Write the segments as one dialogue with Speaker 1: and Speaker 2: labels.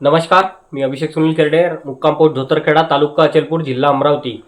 Speaker 1: नमस्कार मी अभिषेक सुनील केरडे मुक्कामपोट धोतरखेडा तालुका अचलपूर जिल्हा अमरावती.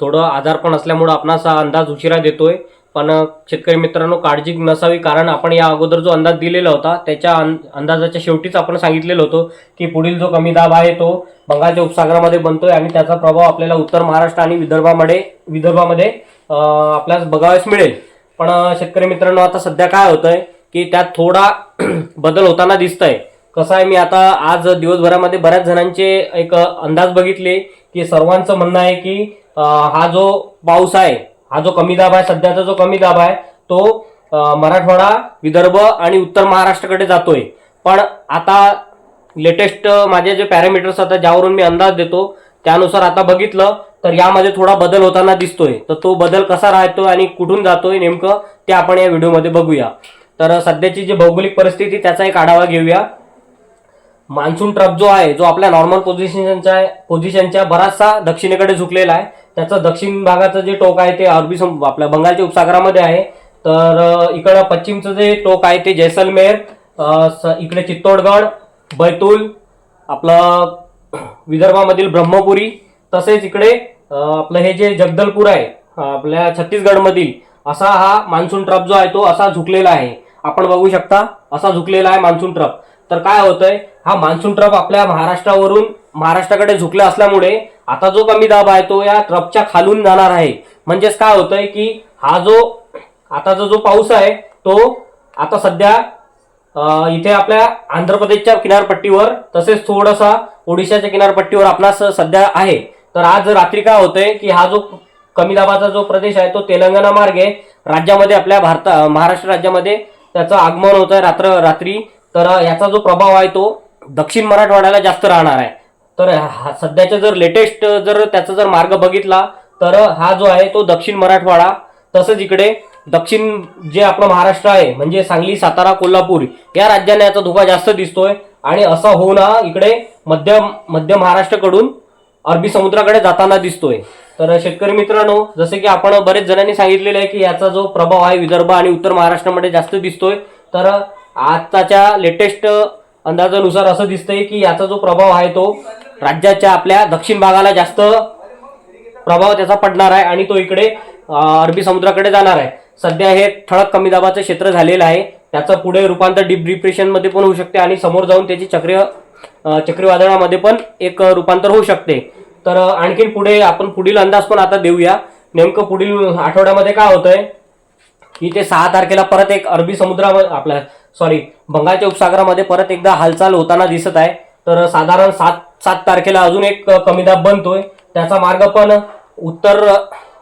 Speaker 1: थोडं आजारपण असल्यामुळं आपणास हा अंदाज उशिरा देतोय पण शेतकरी मित्रांनो काळजी नसावी कारण आपण या अगोदर जो अंदाज दिलेला होता त्याच्या अं- अंदाजाच्या शेवटीच आपण सांगितलेलं होतो की पुढील जो कमी दाब आहे तो बंगालच्या उपसागरामध्ये बनतोय आणि त्याचा प्रभाव आपल्याला उत्तर महाराष्ट्र आणि विदर्भामध्ये विदर्भामध्ये आपल्यास बघावयास मिळेल. पण शेतकरी मित्रांनो आता सध्या काय होतंय की त्यात थोडा बदल होताना दिसत आहे कसं आहे मी आता आज दिवसभरामध्ये बऱ्याच जणांचे एक अंदाज बघितले की सर्वांचं म्हणणं आहे की हा जो पाऊस आहे हा जो कमी दाब आहे सध्याचा जो कमी दाब आहे तो मराठवाडा विदर्भ आणि उत्तर महाराष्ट्राकडे जातोय. पण आता लेटेस्ट माझे जे पॅरामीटर्स आता ज्यावरून मी अंदाज देतो त्यानुसार आता बघितलं तर यामध्ये थोडा बदल होताना दिसतोय. तर तो बदल कसा राहतोय आणि कुठून जातोय नेमकं ते आपण या व्हिडिओमध्ये बघूया. तर सध्याची जी भौगोलिक परिस्थिती त्याचा एक आढावा घेऊया. मान्सून ट्रप जो आहे जो आपल्या नॉर्मल पोझिशनच्या पोझिशनच्या बराचसा दक्षिणेकडे झुकलेला आहे त्याचं दक्षिण भागाचं जे टोक आहे ते अरबी सम आपल्या बंगालच्या उपसागरामध्ये आहे. तर इकडं पश्चिमचं जे टोक आहे ते जैसलमेर इकडे चित्तोडगड बैतूल आपलं विदर्भामधील ब्रह्मपुरी तसेच इकडे आपलं हे जे जगदलपूर आहे आपल्या छत्तीसगडमधील असा हा मान्सून ट्रप जो आहे तो असा झुकलेला आहे. आपण बघू शकता असा झुकलेला आहे मान्सून ट्रप तर काय होतंय? हा मान्सून ट्रप आपल्या महाराष्ट्रावरून महाराष्ट्राकडे झुकला असल्यामुळे आता जो कमी दाब आहे तो या ट्रपच्या खालून जाणार आहे. म्हणजेच काय होतंय की हा जो आताचा जो पाऊस आहे तो आता सध्या इथे आपल्या आंध्र प्रदेशच्या किनारपट्टीवर तसेच थोडासा ओडिशाच्या किनारपट्टीवर आपणास सध्या आहे. तर आज रात्री काय होतंय की हा जो कमी दाबाचा जो प्रदेश आहे तो तेलंगणा मार्गे राज्यामध्ये आपल्या भारता महाराष्ट्र राज्यामध्ये त्याचं आगमन होत आहे रात्र रात्री तर याचा जो प्रभाव आहे तो दक्षिण मराठवाड्याला जास्त राहणार आहे. तर हा- सध्याचा जर लेटेस्ट जर त्याचा जर मार्ग बघितला तर हा जो आहे तो दक्षिण मराठवाडा तसंच इकडे दक्षिण जे आपलं महाराष्ट्र आहे म्हणजे सांगली सातारा कोल्हापूर या राज्यांना याचा धोका जास्त दिसतोय. आणि असा होऊन हा इकडे मध्य मध्य महाराष्ट्राकडून अरबी समुद्राकडे जाताना दिसतोय. तर शेतकरी मित्रांनो जसे की आपण बरेच जणांनी सांगितलेलं आहे की याचा जो प्रभाव आहे विदर्भ आणि उत्तर महाराष्ट्रामध्ये जास्त दिसतोय. तर आताच्या लेटेस्ट अंदाजानुसार असं दिसतंय की याचा जो प्रभाव आहे तो राज्याच्या आपल्या दक्षिण भागाला जास्त प्रभाव त्याचा पडणार आहे आणि तो इकडे अरबी समुद्राकडे जाणार आहे. सध्या हे ठळक कमी दाबाचं क्षेत्र झालेलं आहे. त्याचं पुढे रूपांतर डीप डिप्रेशनमध्ये पण होऊ शकते आणि समोर जाऊन त्याची चक्रीय चक्रीवादळामध्ये पण एक रूपांतर होऊ शकते. तर आणखीन पुढे आपण पुढील अंदाज पण आता देऊया. नेमकं पुढील आठवड्यामध्ये काय होतंय की ते सहा तारखेला परत एक अरबी समुद्रामध्ये आपल्या सॉरी बंगालच्या उपसागरामध्ये परत एकदा हालचाल होताना दिसत आहे. तर साधारण सात सात तारखेला अजून एक कमी दाब बनतोय. त्याचा मार्ग पण उत्तर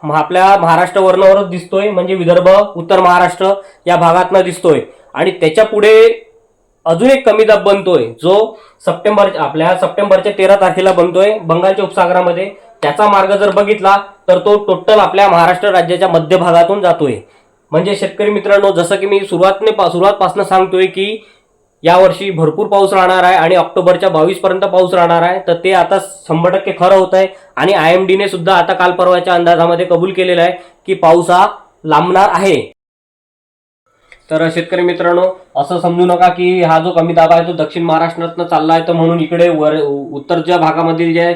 Speaker 1: आपल्या महाराष्ट्र वर्णावरच दिसतोय. म्हणजे विदर्भ उत्तर महाराष्ट्र या भागातनं दिसतोय. आणि त्याच्या पुढे अजून एक कमी दाब बनतोय जो सप्टेंबर आपल्या सप्टेंबरच्या तेरा तारखेला बनतोय बंगालच्या उपसागरामध्ये. त्याचा मार्ग जर बघितला तर तो टोटल आपल्या महाराष्ट्र राज्याच्या मध्य भागातून जातोय. म्हणजे शेतकरी मित्रांनो जसं की मी सुरुवातने सुरुवातपासून सांगतोय की यावर्षी भरपूर पाऊस राहणार आहे आणि ऑक्टोबरच्या बावीसपर्यंत पाऊस राहणार आहे. तर ते आता शंभर टक्के खरं होत आहे आणि आय एम डीने सुद्धा आता काल परवाच्या अंदाजामध्ये कबूल केलेला आहे की पाऊस हा लांबणार आहे. तर शेतकरी मित्रांनो असं समजू नका की हा जो कमी दाब आहे तो दक्षिण महाराष्ट्रातनं चालला आहे तर म्हणून इकडे वर उत्तरच्या भागामधील जे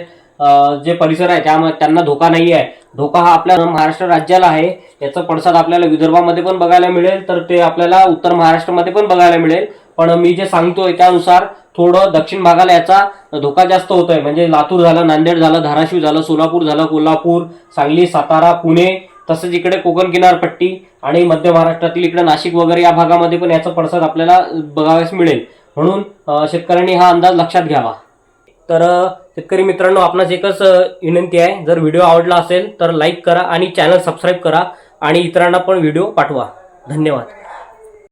Speaker 1: जे परिसर आहे त्यामुळे त्यांना धोका नाही आहे धोका हा आपल्या महाराष्ट्र राज्याला आहे. याचा पडसाद आपल्याला विदर्भामध्ये पण बघायला मिळेल तर ते आपल्याला उत्तर महाराष्ट्रामध्ये पण बघायला मिळेल. पण मी जे सांगतोय त्यानुसार थोडं दक्षिण भागाला याचा धोका जास्त होतोय. म्हणजे लातूर झालं नांदेड झालं धाराशिव झालं सोलापूर झालं कोल्हापूर सांगली सातारा पुणे तसंच इकडे कोकण किनारपट्टी आणि मध्य महाराष्ट्रातील इकडे नाशिक वगैरे या भागामध्ये पण याचा पडसाद आपल्याला बघावयास मिळेल. म्हणून शेतकऱ्यांनी हा अंदाज लक्षात घ्यावा. तर शेतकरी मित्रांनो आपणास एकच विनंती आहे. जर व्हिडिओ आवडला असेल तर लाईक करा आणि चॅनल सबस्क्राईब करा आणि इतरांना पण व्हिडिओ पाठवा. धन्यवाद.